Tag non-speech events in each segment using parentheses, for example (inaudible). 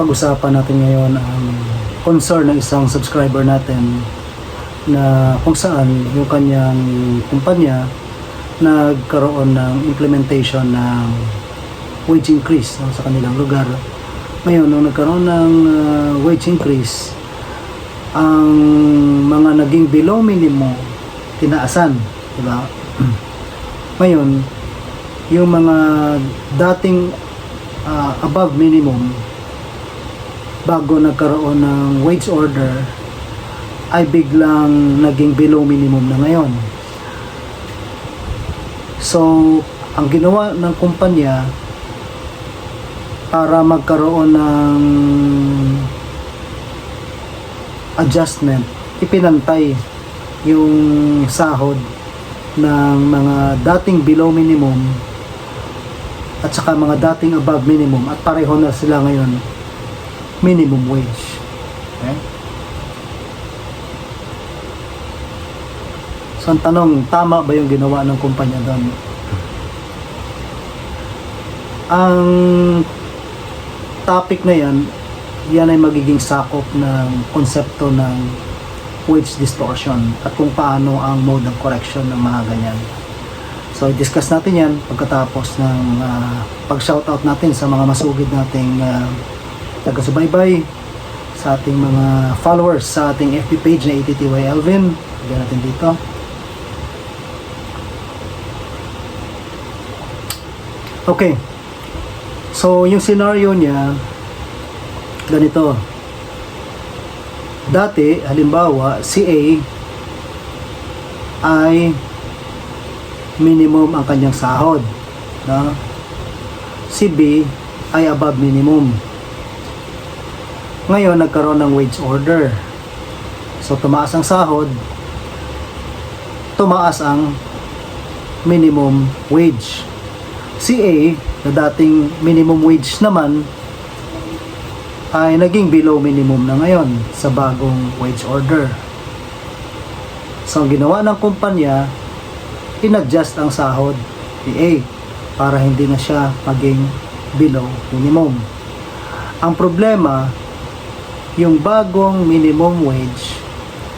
pag-usapan natin ngayon ang concern ng isang subscriber natin na kung saan yung kanyang kumpanya nagkaroon ng implementation ng wage increase no, sa kanilang lugar. Ngayon, nung nagkaroon ng uh, wage increase, ang mga naging below minimum, tinaasan. Diba? (clears throat) Ngayon, yung mga dating uh, above minimum, bago nagkaroon ng wage order, ay biglang naging below minimum na ngayon. So, ang ginawa ng kumpanya para magkaroon ng adjustment, ipinantay yung sahod ng mga dating below minimum at saka mga dating above minimum at pareho na sila ngayon minimum wage. Okay? So ang tanong, tama ba yung ginawa ng kumpanya doon? Ang topic na yan, yan ay magiging sakop ng konsepto ng wage distortion at kung paano ang mode of correction ng mga ganyan. So, i-discuss natin yan pagkatapos ng uh, pag-shoutout natin sa mga masugid nating uh, taga-subaybay, sa ating mga followers sa ating FB page na ATTY Elvin. Lagyan natin dito. Okay. So, yung scenario niya, ganito. Dati, halimbawa, si A ay minimum ang kanyang sahod. No? Si B ay above minimum. Ngayon, nagkaroon ng wage order. So, tumaas ang sahod, tumaas ang minimum wage. Si A, na dating minimum wage naman, ay naging below minimum na ngayon sa bagong wage order. So, ang ginawa ng kumpanya, in-adjust ang sahod ni A para hindi na siya maging below minimum. Ang problema, yung bagong minimum wage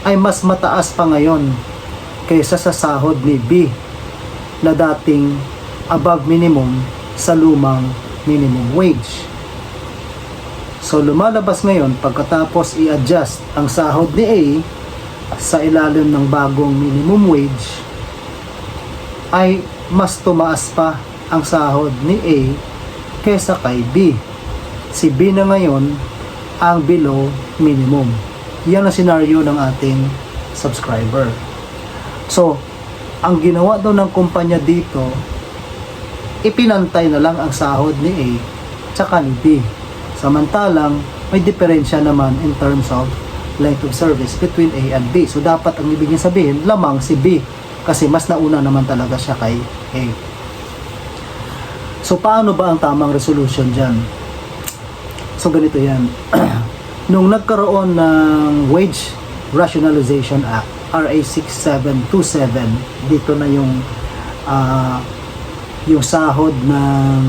ay mas mataas pa ngayon kaysa sa sahod ni B na dating above minimum sa lumang minimum wage. So lumalabas ngayon pagkatapos i-adjust ang sahod ni A sa ilalim ng bagong minimum wage ay mas tumaas pa ang sahod ni A kesa kay B. Si B na ngayon ang below minimum. Yan ang senaryo ng ating subscriber. So, ang ginawa daw ng kumpanya dito, ipinantay na lang ang sahod ni A tsaka ni B. Samantalang, may diferensya naman in terms of length of service between A and B. So, dapat ang ibig sabihin, lamang si B. Kasi mas nauna naman talaga siya kay A. So, paano ba ang tamang resolution dyan? So, ganito yan. (clears throat) Nung nagkaroon ng Wage Rationalization Act, RA 6727, dito na yung ah, yung sahod ng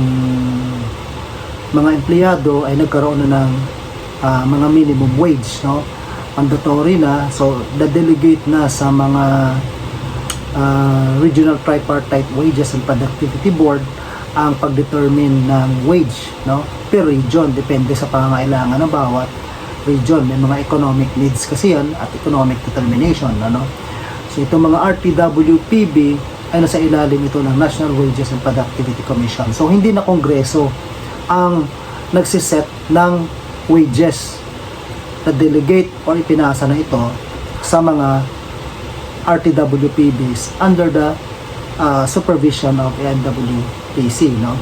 mga empleyado ay nagkaroon na ng ah, mga minimum wage no? Mandatory na. So the-delegate na sa mga ah, regional tripartite wages and productivity board ang pagdetermine ng wage no? Per region depende sa pangangailangan ng bawat region. May mga economic needs kasi yan at economic determination ano? So itong mga RTWPB ay nasa ilalim ito ng National Wages and Productivity Commission. So hindi na kongreso ang nagsiset ng wages na delegate or ipinasa na ito sa mga RTWPBs under the uh, supervision of NWPC no?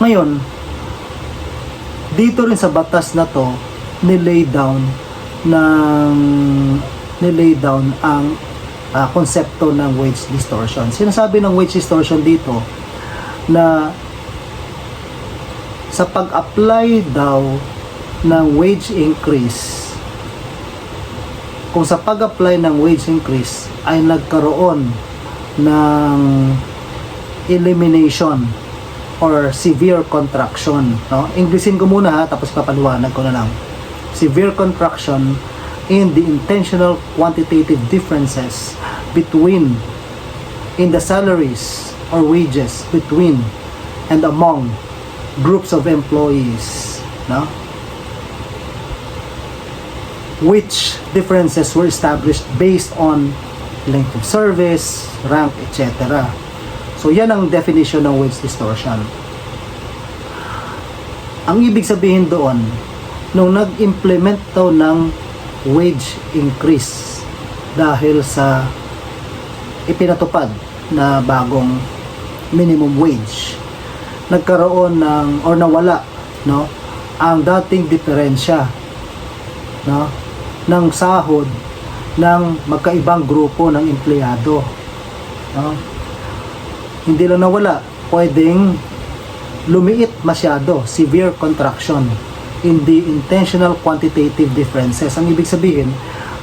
Ngayon dito rin sa batas na to nilay down ng nilay down ang uh, konsepto ng wage distortion. Sinasabi ng wage distortion dito na sa pag-apply daw ng wage increase kung sa pag-apply ng wage increase ay nagkaroon ng elimination or severe contraction. No? Englishin ko muna ha, tapos papaliwanag ko na lang. Severe contraction in the intentional quantitative differences between in the salaries or wages between and among groups of employees. No? which differences were established based on length of service, rank, etc. So yan ang definition ng wage distortion. Ang ibig sabihin doon, nung nag-implement daw ng wage increase dahil sa ipinatupad na bagong minimum wage, nagkaroon ng or nawala no ang dating diferensya no ng sahod ng magkaibang grupo ng empleyado. No? Hindi lang nawala, pwedeng lumiit masyado, severe contraction in the intentional quantitative differences. Ang ibig sabihin,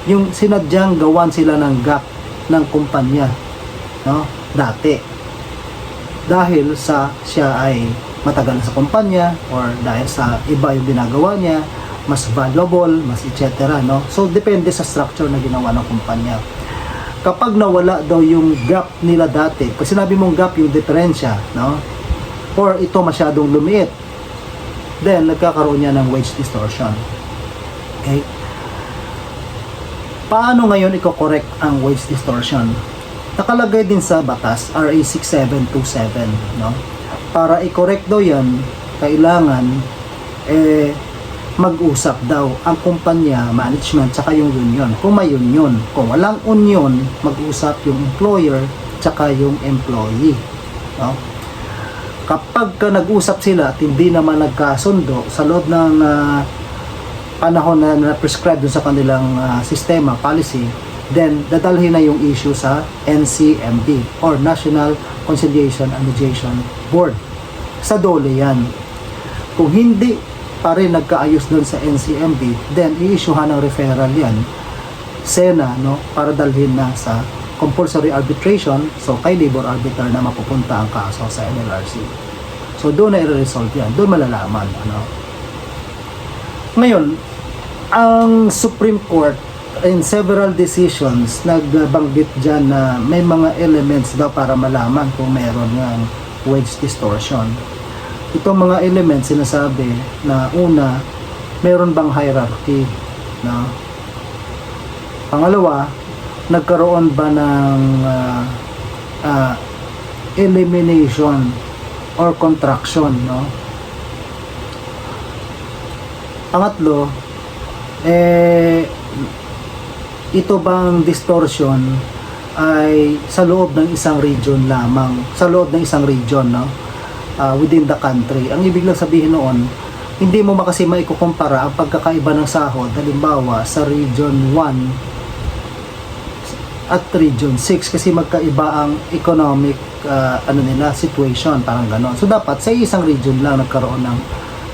yung sinadyang gawan sila ng gap ng kumpanya no? dati. Dahil sa siya ay matagal sa kumpanya or dahil sa iba yung ginagawa niya, mas valuable, mas etc. No? So, depende sa structure na ginawa ng kumpanya. Kapag nawala daw yung gap nila dati, pag sinabi mong gap yung diferensya, no? or ito masyadong lumiit, then nagkakaroon niya ng wage distortion. Okay? Paano ngayon i-correct ang wage distortion? Nakalagay din sa batas, RA 6727, no? Para i-correct daw yan, kailangan eh, mag-usap daw ang kumpanya, management, tsaka yung union. Kung may union. Kung walang union, mag-usap yung employer, tsaka yung employee. No? Kapag ka nag-usap sila at hindi naman nagkasundo sa loob ng ah, panahon na na-prescribe sa kanilang ah, sistema, policy, then dadalhin na yung issue sa NCMB or National Conciliation and Mediation Board. Sa dole yan. Kung hindi pa rin nagkaayos doon sa NCMB, then i-issuehan ng referral yan SENA no para dalhin na sa compulsory arbitration so kay labor arbiter na mapupunta ang kaso sa NLRC so doon na i-resolve yan. Doon malalaman ano. Ngayon ang Supreme Court in several decisions nagbanggit dyan na may mga elements daw para malaman kung meron ng wage distortion itong mga elements sinasabi na una meron bang hierarchy no Pangalawa, nagkaroon ba ng ah, ah, elimination or contraction, no? Pangatlo, eh, ito bang distortion ay sa loob ng isang region lamang, sa loob ng isang region, no? Ah, within the country. Ang ibig lang sabihin noon, hindi mo makasi maikukumpara ang pagkakaiba ng sahod, halimbawa sa region 1 at region 6 kasi magkaiba ang economic uh, ano nila situation parang ganon. So dapat sa isang region lang nagkaroon ng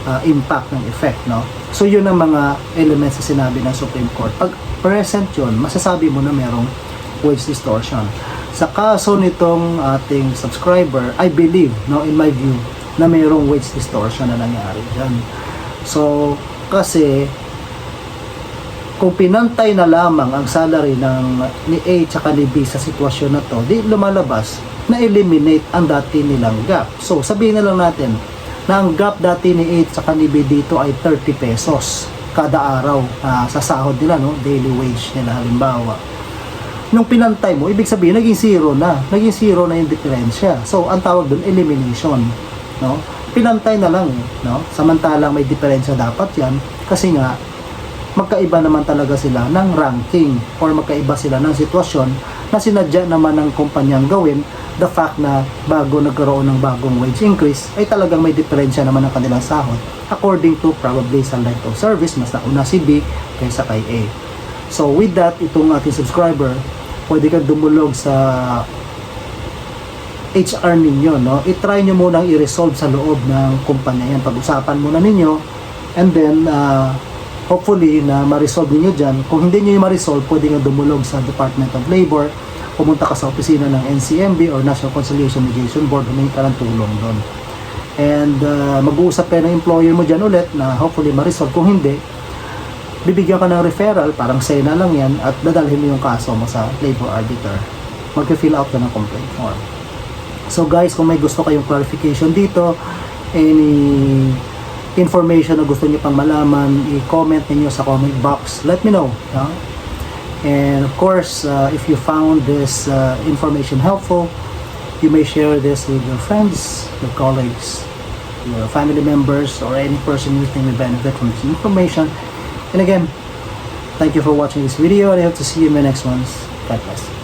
uh, impact ng effect, no? So yun ang mga elements na sinabi ng Supreme Court. Pag present yun, masasabi mo na merong wage distortion. Sa kaso nitong ating subscriber, I believe, no, in my view, na mayroong wage distortion na nangyari dyan. So, kasi kung pinantay na lamang ang salary ng ni A tsaka ni B sa sitwasyon na to, di lumalabas na eliminate ang dati nilang gap. So, sabihin na lang natin na ang gap dati ni A tsaka ni B dito ay 30 pesos kada araw ah, sa sahod nila, no? daily wage nila halimbawa. Nung pinantay mo, ibig sabihin, naging zero na. Naging zero na yung diferensya. So, ang tawag doon, elimination. No? Pinantay na lang, eh, no? Samantalang may diferensya dapat yan. Kasi nga, magkaiba naman talaga sila ng ranking or magkaiba sila ng sitwasyon na sinadya naman ng kumpanyang gawin the fact na bago nagkaroon ng bagong wage increase ay talagang may diferensya naman ng kanilang sahod according to probably sa length of service mas nauna si B kaysa kay A so with that itong ating subscriber pwede kang dumulog sa HR ninyo no i-try nyo munang i-resolve sa loob ng kumpanya yan pag-usapan muna ninyo and then uh, hopefully na ma-resolve niyo dyan. Kung hindi niyo ma-resolve, pwede nga dumulog sa Department of Labor, pumunta ka sa opisina ng NCMB or National Conciliation Mediation Board, humingi ka ng tulong doon. And uh, mag-uusap kayo ng employer mo dyan ulit na hopefully ma-resolve. Kung hindi, bibigyan ka ng referral, parang say na lang yan, at dadalhin mo yung kaso mo sa labor arbiter. Mag-fill out ka ng complaint form. So guys, kung may gusto kayong clarification dito, any information na gusto niyo pang malaman, i-comment niyo sa comment box. Let me know. no? And of course, uh, if you found this uh, information helpful, you may share this with your friends, your colleagues, your family members, or any person you think will benefit from this information. And again, thank you for watching this video, and I hope to see you in my next ones. God bless.